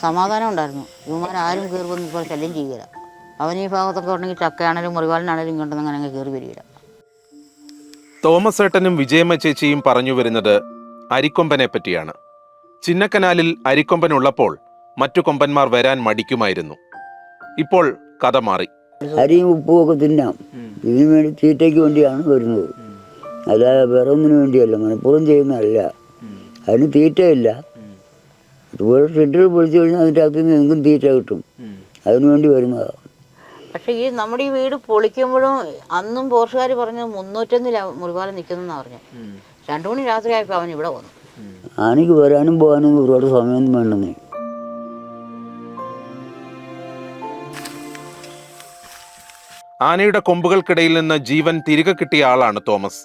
സമാധാനം ഉണ്ടായിരുന്നു ഇവന്മാരാരും കയറി വന്ന് ഇപ്പോൾ ശല്യം ചെയ്യുകയില്ല അവൻ ഈ ഭാഗത്തൊക്കെ ഉണ്ടെങ്കിൽ ചക്കയാണേലും മുറിവാലിനാണേലും ഇങ്ങോട്ടൊന്നും അങ്ങനെ അങ്ങ് കയറി വരികയില്ല. തോമസ് ഏട്ടനും വിജയമ്മ ചേച്ചിയും പറഞ്ഞു വരുന്നത് അരിക്കൊമ്പനെ പറ്റിയാണ്. ചിന്നക്കനാലിൽ അരിക്കൊമ്പൻ ഉള്ളപ്പോൾ മറ്റു കൊമ്പന്മാർ വരാൻ മടിക്കുമായിരുന്നു. ഇപ്പോൾ കഥ മാറി. അരിയും ഉപ്പും ഒക്കെ തിന്നാം. ഇതിനു വേണ്ടി തീറ്റയ്ക്ക് വേണ്ടിയാണ് വരുന്നത്. അല്ലാതെ വേറെ ഒന്നിനു വേണ്ടിയല്ല. മനഃപൂർവം ചെയ്യുന്നതല്ല. അതിന് തീറ്റയില്ല. ഇതുപോലെ ഷെഡിൽ പൊളിച്ചു കഴിഞ്ഞാൽ അതിന്റെ അകത്ത് നിന്ന് എന്തും തീറ്റ കിട്ടും. അതിനു വേണ്ടി വരുന്നതാണ് പക്ഷേ ഈ നമ്മുടെ ഈ വീട് പൊളിക്കുമ്പോഴും അന്നും പോർഷുകാർ പറഞ്ഞത് മുന്നൂറ്റൊന്നിലാണ് മുറിവാലം നിൽക്കുന്നതെന്നാണ് പറഞ്ഞു. രണ്ടു മണി രാത്രി ആയപ്പോൾ അവൻ ഇവിടെ വന്നു. ആനയ്ക്ക് വരാനും പോകാനും ഒരുപാട് സമയമൊന്നും വേണ്ടെന്നേ. ആനയുടെ കൊമ്പുകൾക്കിടയിൽ നിന്ന് ജീവൻ തിരികെ കിട്ടിയ ആളാണ് തോമസ്.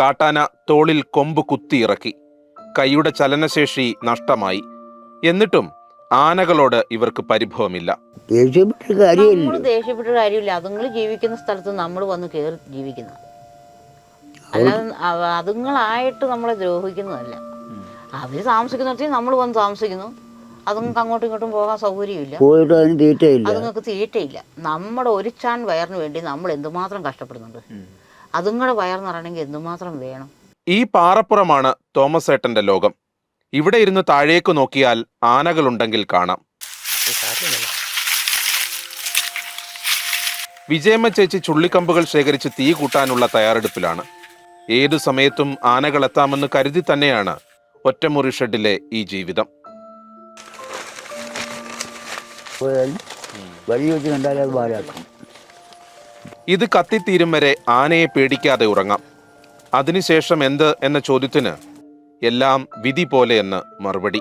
കാട്ടാന തോളിൽ കൊമ്പ് കുത്തിയിറക്കി. കൈയുടെ ചലനശേഷി നഷ്ടമായി. എന്നിട്ടും ആനകളോട് ഇവർക്ക് പരിഭവമില്ല. ദേഷ്യപ്പെട്ട കാര്യമില്ല. ദേഷ്യപ്പെട്ട കാര്യമില്ല. അതുങ്ങൾ ജീവിക്കുന്ന സ്ഥലത്ത് നമ്മൾ വന്ന് കയറി ജീവിക്കുന്ന. അല്ലാതെ അവ- അതുങ്ങളായിട്ട് നമ്മളെ ദ്രോഹിക്കുന്നതല്ല. അവർ താമസിക്കുന്നിടത്ത് നമ്മൾ വന്ന് താമസിക്കുന്നു. അതുങ്ങൾക്ക് അങ്ങോട്ടും ഇങ്ങോട്ടും പോകാൻ സൗകര്യമില്ല. പോയിട്ട് അതിന് തീറ്റയില്ല. അതുങ്ങൾക്ക് തീറ്റയില്ല. നമ്മുടെ ഒരു ചാൻ വയറിന് വേണ്ടി നമ്മൾ എന്തുമാത്രം കഷ്ടപ്പെടുന്നുണ്ട്? അതുങ്ങളുടെ വയർ നിറയണമെങ്കിൽ എന്തുമാത്രം വേണം? ഈ പാറപ്പുറമാണ് തോമസ് ഏട്ടന്റെ ലോകം. ഇവിടെ ഇരുന്ന് താഴേക്ക് നോക്കിയാൽ ആനകളുണ്ടെങ്കിൽ കാണാം. വിജയമ്മ ചേച്ചി ചുള്ളിക്കമ്പുകൾ ശേഖരിച്ച് തീ കൂട്ടാനുള്ള തയ്യാറെടുപ്പിലാണ്. ഏതു സമയത്തും ആനകൾ എത്താമെന്ന് കരുതി തന്നെയാണ് ഒറ്റമുറി ഷെഡിലെ ഈ ജീവിതം. ഇത് കത്തിത്തീരും വരെ ആനയെ പേടിക്കാതെ ഉറങ്ങാം. അതിനുശേഷം എന്ത് എന്ന ചോദ്യത്തിന് എല്ലാം വിധി പോലെയെന്ന് മറുപടി.